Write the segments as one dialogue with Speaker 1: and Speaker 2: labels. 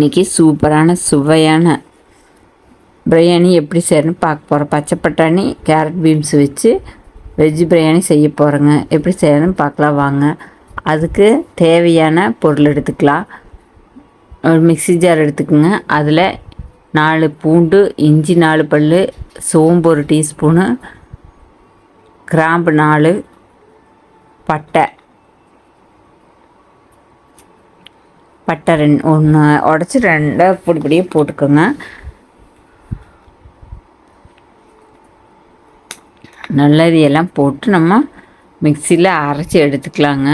Speaker 1: இன்றைக்கி சூப்பரான சுவையான பிரியாணி எப்படி செய்யணும்னு பார்க்க போகிறோம் பச்சை பட்டாணி கேரட் பீன்ஸ் வச்சு வெஜ் பிரியாணி செய்ய போகிறோங்க எப்படி செய்யணும்னு பார்க்கலாம் வாங்க. அதுக்கு தேவையான பொருள் எடுத்துக்கலாம். ஒரு மிக்சி ஜார் எடுத்துக்கோங்க. அதில் நாலு பூண்டு இஞ்சி நாலு பல் சோம்பு ஒரு டீஸ்பூனு கிராம்பு நாலு பட்டை பட்டை ரெண்டு ஒன்று உடச்சி ரெண்டை பொடி பொடியே போட்டுக்கோங்க. நல்லது எல்லாம் போட்டு நம்ம மிக்சியில் அரைச்சி எடுத்துக்கலாங்க.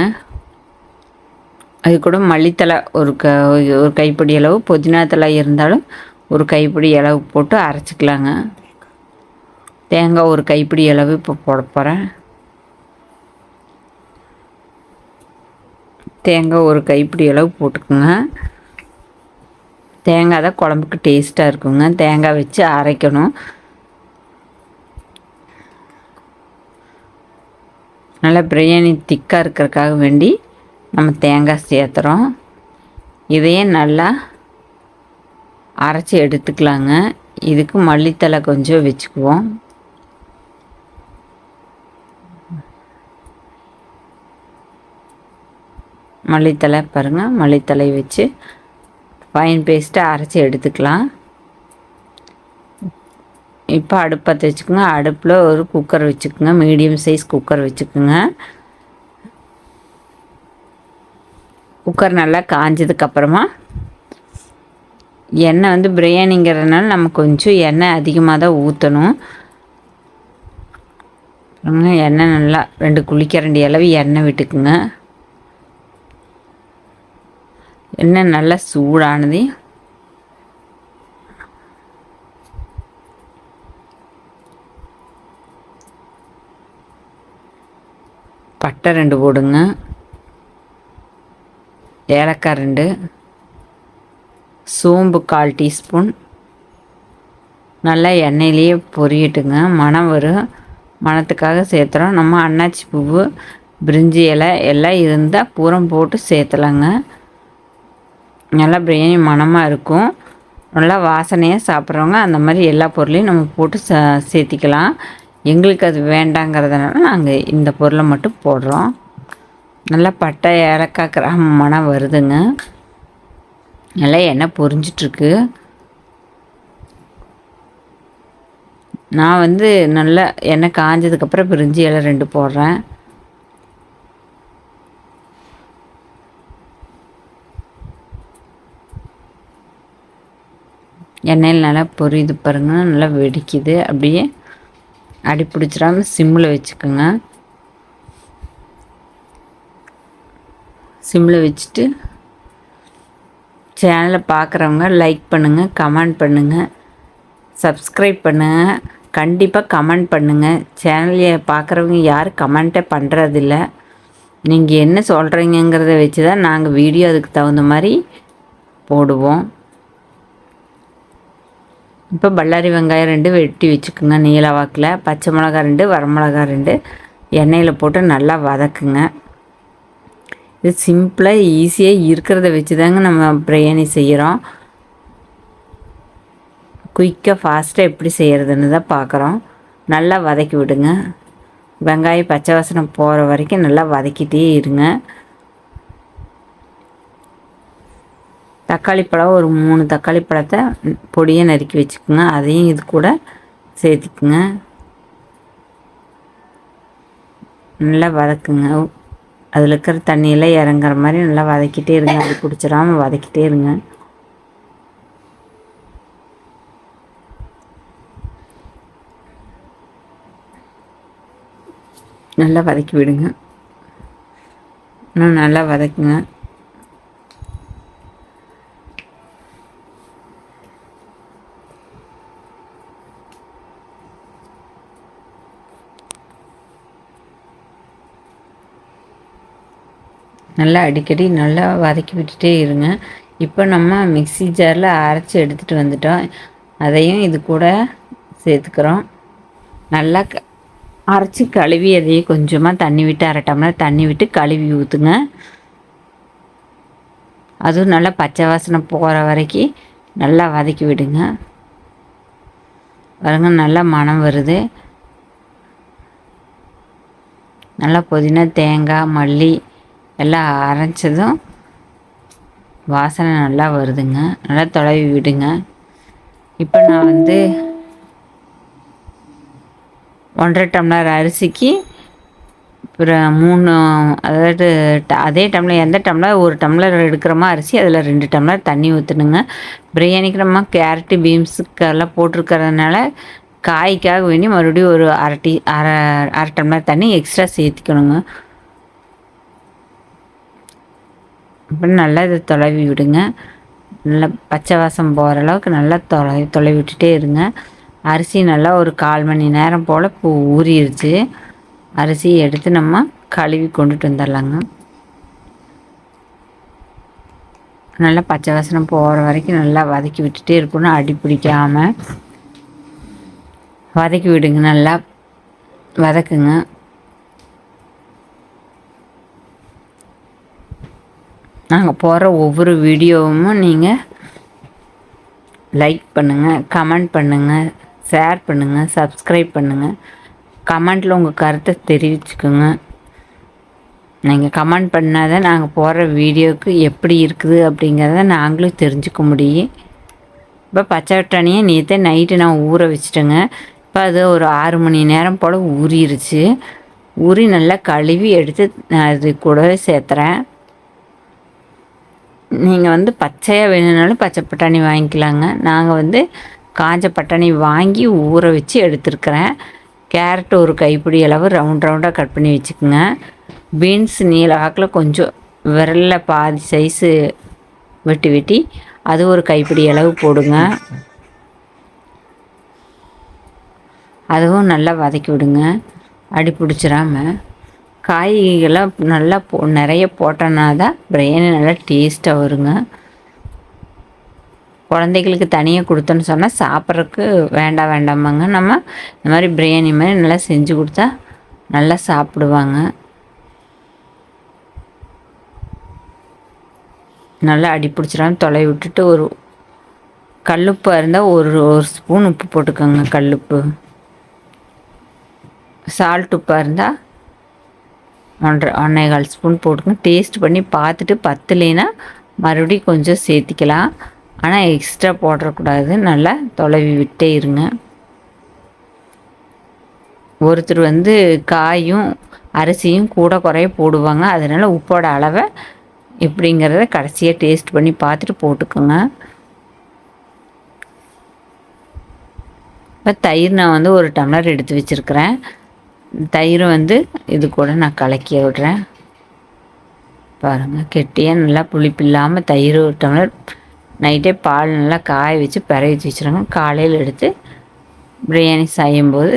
Speaker 1: அது கூட மல்லித்தலை ஒரு க ஒரு கைப்பிடி அளவு புதினா தலை இருந்தாலும் ஒரு கைப்பிடி அளவு போட்டு அரைச்சிக்கலாங்க. தேங்காய் ஒரு கைப்பிடி அளவு இப்போ போட போகிறேன் தேங்காய் ஒரு கைப்பிடி அளவு போட்டுக்கோங்க. தேங்காய் தான் குழம்புக்கு டேஸ்ட்டாக இருக்குங்க. தேங்காய் வச்சு அரைக்கணும். நல்லா பிரியாணி திக்காக இருக்கிறதுக்காக வேண்டி நம்ம தேங்காய் சேர்த்துறோம். இதையே நல்லா அரைச்சி எடுத்துக்கலாங்க. இதுக்கு மல்லித்தலை கொஞ்சம் வச்சுக்குவோம். மல்லித்தலை பாருங்கள் மல்லித்தலை வச்சு ஃபைன் பேஸ்ட்டை அரைச்சி எடுத்துக்கலாம். இப்போ அடுப்பை வச்சுக்கோங்க அடுப்பில் ஒரு குக்கர் வச்சுக்கோங்க. மீடியம் சைஸ் குக்கர் வச்சுக்கோங்க. குக்கர் நல்லா காஞ்சதுக்கப்புறமா எண்ணெய் வந்து பிரியாணிங்கிறதுனால நம்ம கொஞ்சம் எண்ணெய் அதிகமாக தான் ஊற்றணும் எண்ணெய் நல்லா ரெண்டு குளிக்கரண்டி அளவு எண்ணெய் விட்டுக்குங்க. எண்ணெய் நல்லா சூடானது. பட்டை ரெண்டு போடுங்க. ஏலக்காய் ரெண்டு. சோம்பு கால் டீஸ்பூன். நல்லா எண்ணெயிலேயே பொரியட்டுங்க. மணம் வரும் மணத்துக்காக சேர்த்துறோம். நம்ம அன்னாச்சி பூவு பிரிஞ்சி இலை எல்லாம் இருந்தால் பூரம் போட்டு சேர்த்துலாங்க. நல்லா பிரியாணி மணமாக இருக்கும். நல்லா வாசனையாக சாப்பிட்றவங்க அந்த மாதிரி எல்லா பொருளையும் நம்ம போட்டு ச சேர்த்திக்கலாம். எங்களுக்கு அது வேண்டாங்கிறதுனால நாங்கள் இந்த பொருளை மட்டும் போடுறோம். நல்லா பட்டை ஏலக்காய் கிராம மனம் வருதுங்க. நல்லா எண்ணெய் பொரிஞ்சிட்ருக்கு. நான் வந்து நல்லா எண்ணெய் காஞ்சதுக்கப்புறம் பிரிஞ்சி எல்லாம் ரெண்டு போடுறேன். எண்ணெயில் நல்லா பொரியுது பாருங்கள் நல்லா வெடிக்குது. அப்படியே அடி பிடிச்சிடாமல் சிம்மில் வச்சுக்கோங்க. சிம்மில் வச்சுட்டு சேனலை பார்க்குறவங்க லைக் பண்ணுங்கள் கமெண்ட் பண்ணுங்கள் சப்ஸ்கிரைப் பண்ணுங்கள் கண்டிப்பாக கமெண்ட் பண்ணுங்கள் சேனலை பார்க்குறவங்க யாரும் கமெண்ட்டே பண்ணுறதில்ல. நீங்கள் என்ன சொல்கிறீங்கிறத வச்சு தான் நாங்கள் வீடியோ அதுக்கு தகுந்த மாதிரி போடுவோம். இப்போ பல்லாரி வெங்காயம் ரெண்டு வெட்டி வச்சுக்கோங்க. நீல வாக்கில் பச்சை மிளகா ரெண்டு வரமிளகா ரெண்டு. எண்ணெயில் போட்டு நல்லா வதக்குங்க. இது சிம்பிளாக ஈஸியாக இருக்கிறத வச்சு தாங்க நம்ம பிரியாணி செய்கிறோம் குயிக்காக ஃபாஸ்ட்டாக எப்படி செய்கிறதுன்னு தான் பார்க்குறோம் நல்லா வதக்கி விடுங்க. வெங்காயம் பச்சை வாசனை போகிற வரைக்கும் நல்லா வதக்கிட்டே இருங்க. தக்காளி பழம் ஒரு மூணு தக்காளி பழத்தை பொடியை நறுக்கி வச்சுக்கோங்க. அதையும் இது கூட சேர்த்துக்குங்க. நல்லா வதக்குங்க. அதில் இருக்கிற தண்ணியெல்லாம் இறங்குற மாதிரி நல்லா வதக்கிட்டே இருங்க. அது பிடிச்சிடாமல் வதக்கிட்டே இருங்க. நல்லா வதக்கி விடுங்க. இன்னும் நல்லா வதக்குங்க. நல்லா அடிக்கடி நல்லா வதக்கி விட்டுட்டே இருங்க. இப்போ நம்ம மிக்சி ஜாரில் அரைச்சி எடுத்துகிட்டு வந்துட்டோம். அதையும் இது கூட சேர்த்துக்கிறோம். நல்லா க அரைச்சி கழுவி அதையும் கொஞ்சமாக தண்ணி விட்டு அரைட்டோம்னா தண்ணி விட்டு கழுவி ஊற்றுங்க அதுவும் நல்லா பச்சை வாசனை போகிற வரைக்கும் நல்லா வதக்கி விடுங்க. பாருங்க நல்லா மனம் வருது. நல்லா புதினா தேங்காய் மல்லி எல்லாம் அரைச்சதும் வாசனை நல்லா வருதுங்க. நல்லா தொலைவி விடுங்க. இப்போ நான் வந்து ஒன்றரை டம்ளர் அரிசிக்கு அப்புறம் மூணு அதாவது அதே டம்ளர் எந்த டம்ளர் ஒரு டம்ளர் எடுக்கிறோமா அரிசி அதில் ரெண்டு டம்ளர் தண்ணி ஊற்றணுங்க பிரியாணிக்கு நம்ம கேரட்டு பீன்ஸுக்கெல்லாம் போட்டிருக்கறதுனால காய்க்காக வேண்டி மறுபடியும் ஒரு அரை டீ அரை அரை டம்ளர் தண்ணி எக்ஸ்ட்ரா சேர்த்திக்கணுங்க. அப்புறம் நல்லா இதை தொலைவி விடுங்க. நல்லா பச்சை வாசம் போகிற அளவுக்கு நல்லா தொலை தொலைவி விட்டுட்டே இருங்க. அரிசி நல்லா ஒரு கால் மணி நேரம் போல் பூ ஊறிடுச்சு அரிசி எடுத்து நம்ம கழுவி கொண்டுட்டு வந்துடலாங்க. நல்லா பச்சை வாசனம் போகிற வரைக்கும் நல்லா வதக்கி விட்டுட்டே இருக்கணும். அடி பிடிக்காமல் வதக்கி விடுங்க. நல்லா வதக்குங்க. நாங்கள் போகிற ஒவ்வொரு வீடியோவும் நீங்கள் லைக் பண்ணுங்கள் கமெண்ட் பண்ணுங்கள் ஷேர் பண்ணுங்கள் சப்ஸ்கிரைப் பண்ணுங்கள் கமெண்ட்டில் உங்கள் கருத்தை தெரிவிச்சுக்கோங்க. நீங்கள் கமெண்ட் பண்ணால் தான் நாங்கள் போடுற வீடியோவுக்கு எப்படி இருக்குது அப்படிங்கிறத நாங்களும் தெரிஞ்சுக்க முடியும். இப்போ பச்சை வட்டாணியை நேற்று நைட்டு நான் ஊற வச்சுட்டேங்க. இப்போ அது ஒரு ஆறு மணி நேரம் போல் ஊறிடுச்சு ஊறி நல்லா கழுவி எடுத்து நான் அது கூடவே சேர்த்துறேன். நீங்கள் வந்து பச்சையாக வேணும்னாலும் பச்சை பட்டாணி வாங்கிக்கலாங்க. நாங்கள் வந்து காஞ்ச பட்டாணி வாங்கி ஊற வச்சு எடுத்துருக்குறேன். கேரட் ஒரு கைப்பிடி அளவு ரவுண்ட் ரவுண்டாக கட் பண்ணி வச்சுக்கோங்க. பீன்ஸ் நீல வாக்கில் கொஞ்சம் விரலில் பாதி சைஸு வெட்டி வெட்டி அது ஒரு கைப்பிடி அளவு போடுங்க. அதுவும் நல்லா வதக்கி விடுங்க. அடி பிடிச்சிடாமல் காய்கறிகள்லாம் நல்லா போ நிறைய போட்டோன்னா தான் பிரியாணி நல்லா டேஸ்ட்டாக வருங்க. குழந்தைகளுக்கு தனியாக கொடுத்தோன்னு சொன்னால் சாப்பிட்றதுக்கு வேண்டாம் வேண்டாமாங்க. நம்ம இந்த மாதிரி பிரியாணி மாதிரி நல்லா செஞ்சு கொடுத்தா நல்லா சாப்பிடுவாங்க. நல்லா அடி பிடிச்சிடாம தொலை விட்டுட்டு ஒரு கல்லுப்பாக இருந்தால் ஒரு ஒரு ஸ்பூன் உப்பு போட்டுக்கோங்க கல்லுப்பு. சால்ட் உப்பாக இருந்தால் ஒன்றரை ஒன்றே கால் ஸ்பூன் போட்டுக்கோங்க டேஸ்ட் பண்ணி பார்த்துட்டு பத்துலேனா மறுபடியும் கொஞ்சம் சேர்த்திக்கலாம். ஆனால் எக்ஸ்ட்ரா போடக்கூடாது. நல்லா தொலைவி விட்டே இருங்க. ஒருத்தர் வந்து காயும் அரிசியும் கூட குறைய போடுவாங்க. அதனால் உப்போட அளவை எப்படிங்கிறத கடைசியாக டேஸ்ட் பண்ணி பார்த்துட்டு போட்டுக்கோங்க. இப்போ தயிர் நான் வந்து ஒரு டம்ளர் எடுத்து வச்சுருக்கிறேன். தயிர் வந்து இது கூட நான் கலக்கி விடுறேன். பாருங்கள் கெட்டியாக நல்லா புளிப்பு இல்லாமல் தயிர் ஒரு டம்ளர் நைட்டே பால் நல்லா காய வச்சு வச்சு வச்சுருங்க. காலையில் எடுத்து பிரியாணி செய்யும்போது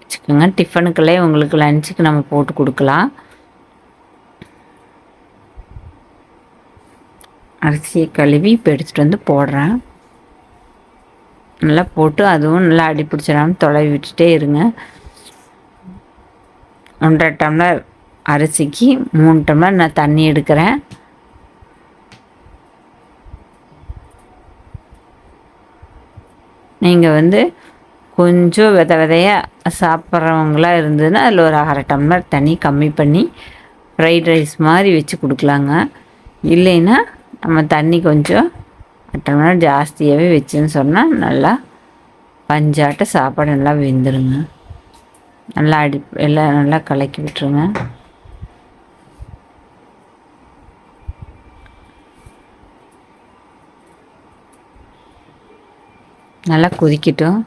Speaker 1: வச்சுக்கோங்க. டிஃபனுக்குள்ளே உங்களுக்கு லஞ்சுக்கு நம்ம போட்டு கொடுக்கலாம். அரிசியை கழுவி இப்போ எடுத்துகிட்டு வந்து போடுறேன். நல்லா போட்டு அதுவும் நல்லா அடி பிடிச்சிடாமல் தொலைவி விட்டுட்டே இருங்க. ஒன்றரை டம்ளர் அரிசிக்கு மூணு டம்ளர் நான் தண்ணி எடுக்கிறேன். நீங்கள் வந்து கொஞ்சம் வித விதையாக சாப்பிட்றவங்களாக இருந்ததுன்னா அதில் ஒரு அரை டம்ளர் தண்ணி கம்மி பண்ணி ஃப்ரைட் ரைஸ் மாதிரி வச்சு கொடுக்கலாங்க. இல்லைன்னா நம்ம தண்ணி கொஞ்சம் டம்ளர் ஜாஸ்தியாகவே வச்சுன்னு சொன்னால் நல்லா பஞ்சாட்ட சாப்பாடு நல்லா வெந்துருங்க. நல்லா அடி எல்லாம் நல்லா கலக்கி விட்டுருங்க. நல்லா கொதிக்கட்டும்.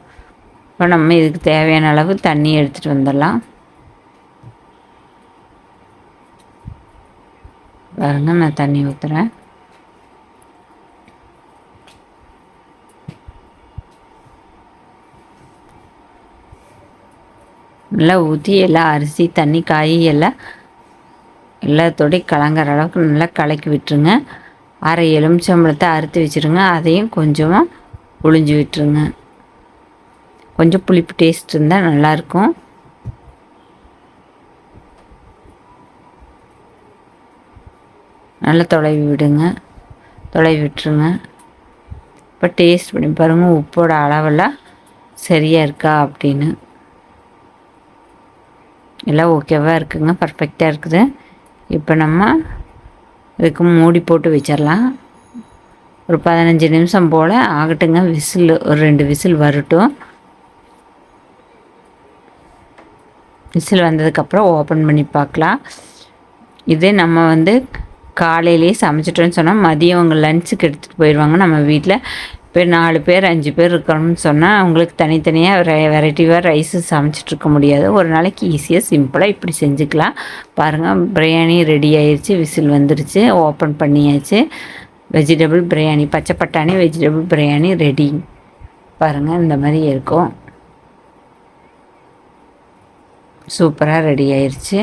Speaker 1: இப்போ நம்ம இதுக்கு தேவையான அளவு தண்ணி எடுத்துகிட்டு வந்துடலாம். பாருங்க நான் தண்ணி ஊற்றுறேன் நல்லா ஊற்றி எல்லாம் அரிசி தண்ணி காய் எல்லாம் எல்லாத்தோடையும் கலங்குற அளவுக்கு நல்லா கலக்கி விட்டுருங்க. அரை எலுமிச்சம்பழத்தை அறுத்து வச்சுருங்க. அதையும் கொஞ்சமாக புழிஞ்சு விட்டுருங்க. கொஞ்சம் புளிப்பு டேஸ்ட் இருந்தால் நல்லாயிருக்கும் நல்லா தொலைவி விடுங்க. தொலைவி விட்டுருங்க. இப்போ டேஸ்ட் பண்ணி பாருங்கள் உப்போட அளவெல்லாம் சரியாக இருக்கா அப்படின்னு. எல்லாம் ஓகேவாக இருக்குங்க பர்ஃபெக்டாக இருக்குது. இப்போ நம்ம இதுக்கு மூடி போட்டு வச்சிடலாம். ஒரு பதினஞ்சு நிமிஷம் போல் ஆகட்டுங்க விசில் ஒரு ரெண்டு விசில் வரட்டும். விசில் வந்ததுக்கப்புறம் ஓப்பன் பண்ணி பார்க்கலாம். இதே நம்ம வந்து காலையிலேயே சமைச்சிட்டோன்னு சொன்னால் மதியம் அவங்க லஞ்சுக்கு எடுத்துகிட்டு போயிடுவாங்க. நம்ம வீட்டில் இப்போ நாலு பேர் அஞ்சு பேர் இருக்கணும்னு சொன்னால் அவங்களுக்கு தனித்தனியாக வெ வெரைட்டிவாக ரைஸு சமைச்சிட்ருக்க முடியாது. ஒரு நாளைக்கு ஈஸியாக சிம்பிளாக இப்படி செஞ்சுக்கலாம். பாருங்கள் பிரியாணி ரெடி ஆயிடுச்சு விசில் வந்துருச்சு ஓப்பன் பண்ணியாச்சு. வெஜிடபிள் பிரியாணி பச்சை பட்டாணி வெஜிடபிள் பிரியாணி ரெடி. பாருங்கள் இந்த மாதிரி இருக்கும். சூப்பராக ரெடி ஆயிடுச்சு